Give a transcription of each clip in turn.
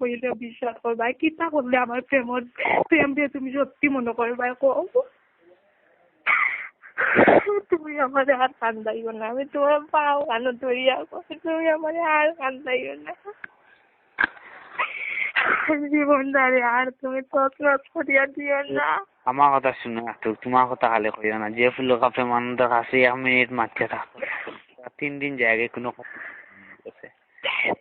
কইলে বিশ্বাস করবা কিতা করলে আমার প্রেমর প্রেম দিয়ে তুমি সত্যি মনে করবা কও। তুমি আমারে আর কান্দাইও না। আমি তোমার পাও কান ধরিয়া তুমি আমারে আর কান্দাইও না। জীবনদারে আর তুমি তছনছ করিয়া দিও না। আমার কথা শুনো একটু তোমার কথা খালি কইও না। যে ফুল কাপে মানুষের কাছে এক মিনিট মারতে থাকো। তিন দিন জায়গায় কোনো কথা।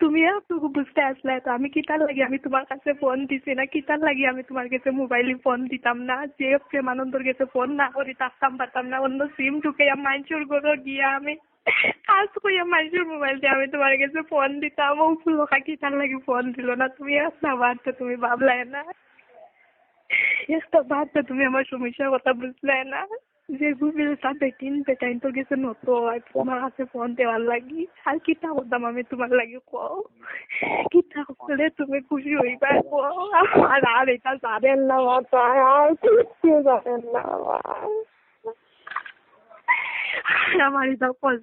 তুমি এতটুকু বুঝতে আসলে, তো আমি কিতার লাগি? আমি তোমার কাছে ফোন দিছি না? কিতার লাগি আমি তোমার কাছে মোবাইলে ফোন দিতাম না? যে প্রেমানন্দর কাছে ফোন না করি থাকতাম পারতাম না, অন্য সিম ঢুকে মানুষের ঘরে গিয়া আমি কাজ করিয়া মানুষের মোবাইল দিয়ে আমি তোমার কাছে ফোন দিতাম। ও ফুলকা কিতার লাগি ফোন দিল না? তুমি একটা বার তো তুমি ভাবলাই না। একটা বার তো তুমি আমার সমস্যার কথা বুঝলে না? যে গুগল তা বেটিন বেটাইন তো কাছে নতো তোমার কাছে ফোন দেওয়ার লাগি। আর কিতা দাম আমি তোমার লাগি কও? কিতা করলে তুমি খুশি হইবা কও? আর আর এটা জানেন না কিচ্ছু জানেন না। আমার। আমার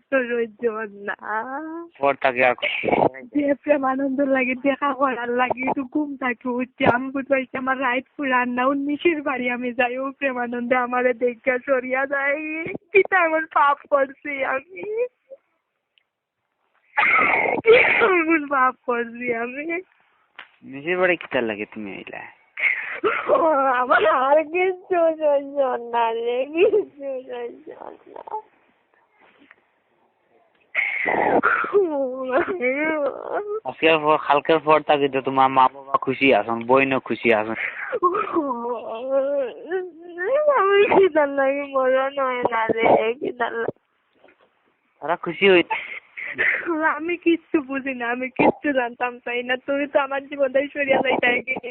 প্রেম আনন্দ লাগে দেখা করার লাগে একটু ঘুম থাকি উঠছি আমি আমার রাইট পুরান না উন্নিশের বাড়ি আমি যাই ও প্রেমানন্দে আমারে দেখা সরিয়া যায়। কিতা এমন পাপ করছি আমি। পাপ করছি আমি। নিজের বাড়ি কিতার লাগে তুমি আইলা? আমার আর সহ্য না রে সহ্য না। আজকের পর কালকের পর থাকি তো তোমার মা বাবা খুশি আছেন বইনও খুশি আছেন। আমি কিতার লাগে মরণ হয় না রে কিতার লাগে তারা খুশি হই আমি কিচ্ছু বুঝি না আমি কিচ্ছু জানতাম চাই না তুমি তো আমার জীবনটাই সরিয়া যাইতে কি?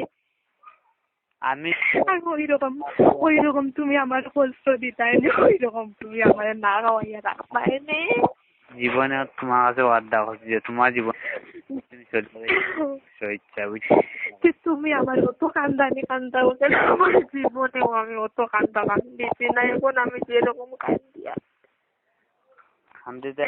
আমি আর ওই রকম ওই রকম তুমি আমার কষ্ট দিতাই নি ওই রকম তুমি আমার না খাওয়াইয়া রাখবাই নি। জীবনে তোমার কাছে ওয়াদা করছি যে তোমার জীবন তুমি বুঝছি আমার অত কান্দানি কান্দা ওকে আমার জীবনেও আমি অত কান্দা কান্দিছি না এখন আমি যেরকম কান্দি শান্তিতে